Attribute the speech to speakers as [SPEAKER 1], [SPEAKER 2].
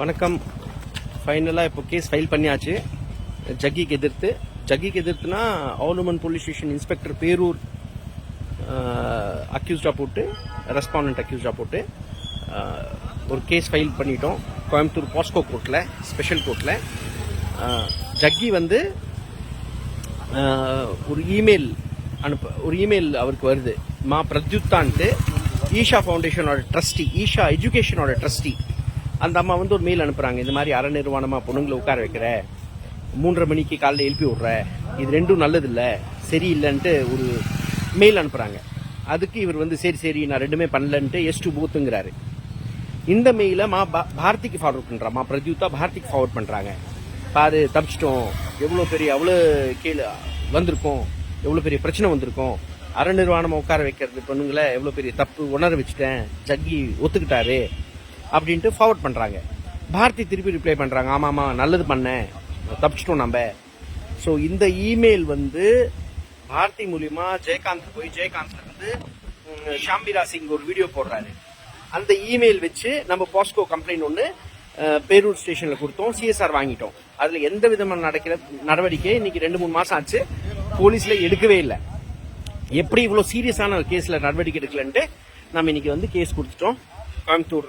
[SPEAKER 1] வணக்கம். ஃபைனலாக இப்போ கேஸ் ஃபைல் பண்ணியாச்சு. ஜக்கிக்கு எதிர்த்து. ஜக்கிக்கு எதிர்த்துனா ஆலுமன் போலீஸ் ஸ்டேஷன் இன்ஸ்பெக்டர் பேரூர் அக்யூஸ்டாக போட்டு ரெஸ்பாண்டன்ட் அக்யூஸ்டாக போட்டு ஒரு கேஸ் ஃபைல் பண்ணிட்டோம். கோயம்புத்தூர் பாஸ்கோ கோர்ட்டில் ஸ்பெஷல் கோர்ட்டில் ஜக்கி வந்து ஒரு இமெயில் அனுப்ப ஒரு இமெயில் அவருக்கு வருது. மா பிரத்யுத்தான்ட்டு ஈஷா ஃபவுண்டேஷனோட ட்ரஸ்டி ஈஷா எஜுகேஷனோட ட்ரஸ்டி அந்த அம்மா வந்து ஒரு மெயில் அனுப்புகிறாங்க இந்த மாதிரி அற நிர்வாணமாக பொண்ணுங்களை உட்கார வைக்கிற மூன்றரை மணிக்கு காலைல எழுப்பி விட்ற இது ரெண்டும் நல்லதில்லை சரியில்லைன்ட்டு ஒரு மெயில் அனுப்புகிறாங்க அதுக்கு இவர் வந்து சரி சரி நான் ரெண்டுமே பண்ணலன்ட்டு எஸ் டூ பூத்துங்கிறாரு. இந்த மெயில மா பாரதிக்கு ஃபார்வர்ட் பண்றா. மா பிரத்யூத்தா பாரதிக்கு ஃபார்வர்ட் பண்ணுறாங்க பாரு தப்பிச்சிட்டோம். எவ்வளோ பெரிய அவ்வளோ கீழே வந்திருக்கோம். எவ்வளோ பெரிய பிரச்சனை வந்திருக்கோம். அற நிர்வாணமாக உட்கார வைக்கிறது பொண்ணுங்களை எவ்வளோ பெரிய தப்பு உணர வச்சுட்டேன். ஜக்கி ஒத்துக்கிட்டாரு. அப்படின்ட்டு ஃபார்வர்ட் பண்ணுறாங்க பாரதி திருப்பி ரிப்ளை பண்ணுறாங்க ஆமாம் ஆமாம் நல்லது பண்ணேன் தப்பிச்சிட்டோம் நம்ம. ஸோ இந்த இமெயில் வந்து பாரதி மூலியமா ஜெயகாந்த் போய் ஜெயகாந்த்ல வந்து ஷாம்பிரா சிங் ஒரு வீடியோ போடுறாரு. அந்த இமெயில் வச்சு நம்ம பாஸ்கோ கம்ப்ளைண்ட் ஒன்று பேரூர் ஸ்டேஷன்ல கொடுத்தோம். சிஎஸ்ஆர் வாங்கிட்டோம். அதுல எந்த விதமான நடக்கிற நடவடிக்கை இன்னைக்கு ரெண்டு மூணு மாசம் ஆச்சு. போலீஸ்ல எடுக்கவே இல்லை. எப்படி இவ்வளோ சீரியஸான கேஸ்ல நடவடிக்கை எடுக்கலன்ட்டு நம்ம இன்னைக்கு வந்து கேஸ் கொடுத்துட்டோம். கோயம்புத்தூர்